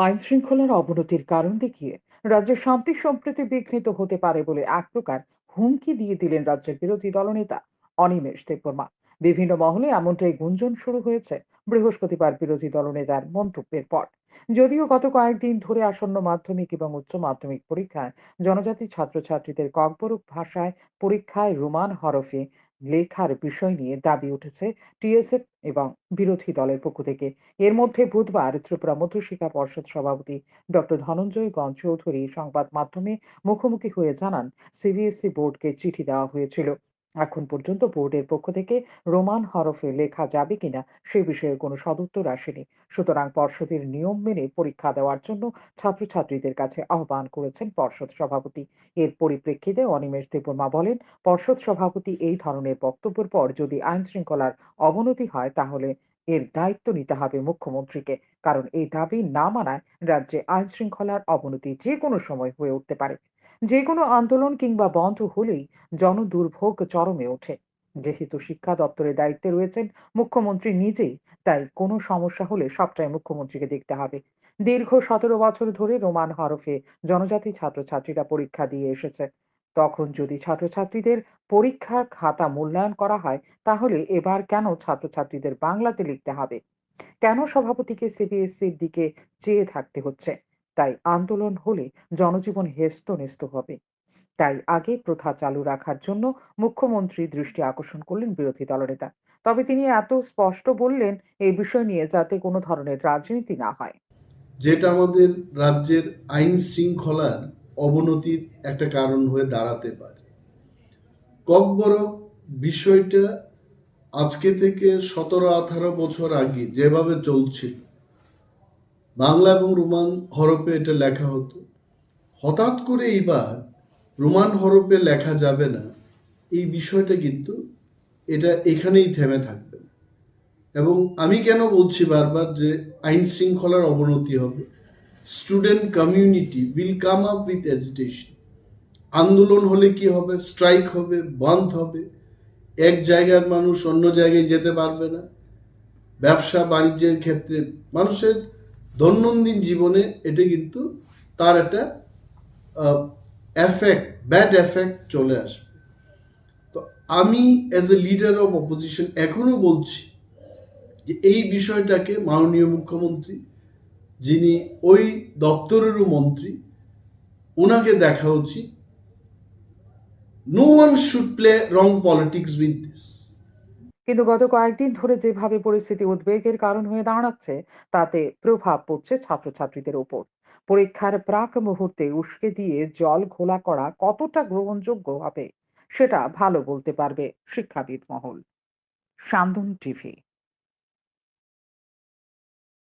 আইন শৃঙ্খলার অবনতির কারণ দেখিয়ে রাজ্যের শান্তি সম্প্রীতি বিঘ্নিত হতে পারে বলে এক প্রকার হুমকি দিয়ে দিলেন রাজ্যের বিরোধী দলনেতা অনিমেষ দেববর্মা। বিভিন্ন মহলে এমনটাই গুঞ্জন শুরু হয়েছে বৃহস্পতিবার বিরোধী দলনেতার মন্তব্যের পর। যদিও গত কয়েকদিন ধরে আসন্ন মাধ্যমিক এবং উচ্চ মাধ্যমিক পরীক্ষায় জনজাতি ছাত্রছাত্রীদের ককবরক ভাষায় পরীক্ষায় রোমান হরফে লেখার বিষয় নিয়ে দাবি উঠেছে টিএসএফ এবং বিরোধী দলের পক্ষ থেকে। এর মধ্যে বুধবার ত্রিপুরা মধ্যশিক্ষা পর্ষদ সভাপতি ডক্টর ধনঞ্জয় গণ চৌধুরী সংবাদ মাধ্যমে মুখোমুখি হয়ে জানান, সিবিএসই বোর্ডকে চিঠি দেওয়া হয়েছিল। এখন পর্যন্ত বোর্ডের পক্ষ থেকে রোমান হরফে লেখা যাবে কিনা সে বিষয়ে কোনো সদুত্তর আসেনি। সুতরাং পর্ষদের নিয়ম মেনে পরীক্ষা দেওয়ার জন্য ছাত্রছাত্রীদের কাছে আহ্বান করেছেন পর্ষদ সভাপতি। এর পরিপ্রেক্ষিতে অনিমেষ দেববর্মা বলেন, পর্ষদ সভাপতি এই ধরনের বক্তব্যের পর যদি আইন শৃঙ্খলার অবনতি হয়, তাহলে এর দায়িত্ব নিতে হবে মুখ্যমন্ত্রীকে, কারণ এই দাবি না মানায় রাজ্যে আইন শৃঙ্খলার অবনতি যে কোনো সময় হয়ে উঠতে পারে। যে কোনো আন্দোলন কিংবা বন্ধ হলেই জনদুর্ভোগ চরমে ওঠে। যেহেতু শিক্ষা দপ্তরের দায়িত্বে রয়েছেন, মুখ্যমন্ত্রী নিজেই, তাই কোনো সমস্যা হলে সবটাই মুখ্যমন্ত্রীকে দেখতে হবে। দীর্ঘ সতেরো বছর ধরে রোমান হরফে জনজাতি ছাত্রছাত্রীরা পরীক্ষা দিয়ে এসেছে। তখন যদি ছাত্রছাত্রীদের পরীক্ষার খাতা মূল্যায়ন করা হয়, তাহলে এবার কেন ছাত্রছাত্রীদের বাংলাতে লিখতে হবে? কেন সভাপতিকে সিবিএসসির দিকে চেয়ে থাকতে হচ্ছে? তাই আন্দোলন হলে জনজীবন হেস্ত নেস্ত হবে। তাই আগে প্রথা চালু রাখার জন্য মুখ্যমন্ত্রী দৃষ্টি আকর্ষণ করলেন বিরোধী দলনেতা। তবে তিনি এত স্পষ্ট বললেন এই বিষয় নিয়ে যাতে কোনো ধরনের রাজনীতি না হয়। যেটা আমাদের রাজ্যের আইন শৃঙ্খলার অবনতির একটা কারণ হয়ে দাঁড়াতে পারে। ককবরক বিষয়টা আজকে থেকে সতেরো আঠারো বছর আগে যেভাবে চলছিল বাংলা এবং রোমান হরফে এটা লেখা হতো। হঠাৎ করে এইবার রোমান হরফে লেখা যাবে না, এই বিষয়টা কিন্তু এটা এখানেই থেমে থাকবে। এবং আমি কেন বলছি বারবার যে আইন শৃঙ্খলার অবনতি হবে? Student community will come up with agitation. আন্দোলন হলে কি হবে? স্ট্রাইক হবে, বন্ধ হবে। এক জায়গার মানুষ অন্য জায়গায় যেতে পারবে না। ব্যবসা বাণিজ্যের ক্ষেত্রে মানুষের দৈনন্দিন জীবনে এটা কিন্তু তার একটা এফেক্ট ব্যাড এফেক্ট চলে আসবে। তো আমি as a leader of opposition এখনও বলছি যে এই বিষয়টাকে মাননীয় মুখ্যমন্ত্রী, যিনি ওই দপ্তরেরও মন্ত্রী ওনাকে দেখা উচিত। No one should play wrong politics with this কিন্তু গত কয়েকদিন ধরে যেভাবে পরিস্থিতি উদ্বেগের কারণ হয়ে দাঁড়াচ্ছে, তাতে প্রভাব পড়ছে ছাত্রছাত্রীদের ওপর। পরীক্ষার প্রাক মুহূর্তে উস্কে দিয়ে জল ঘোলা করা কতটা গ্রহণযোগ্য হবে, সেটা ভালো বলতে পারবে শিক্ষাবিদ মহল। সান্দন টিভি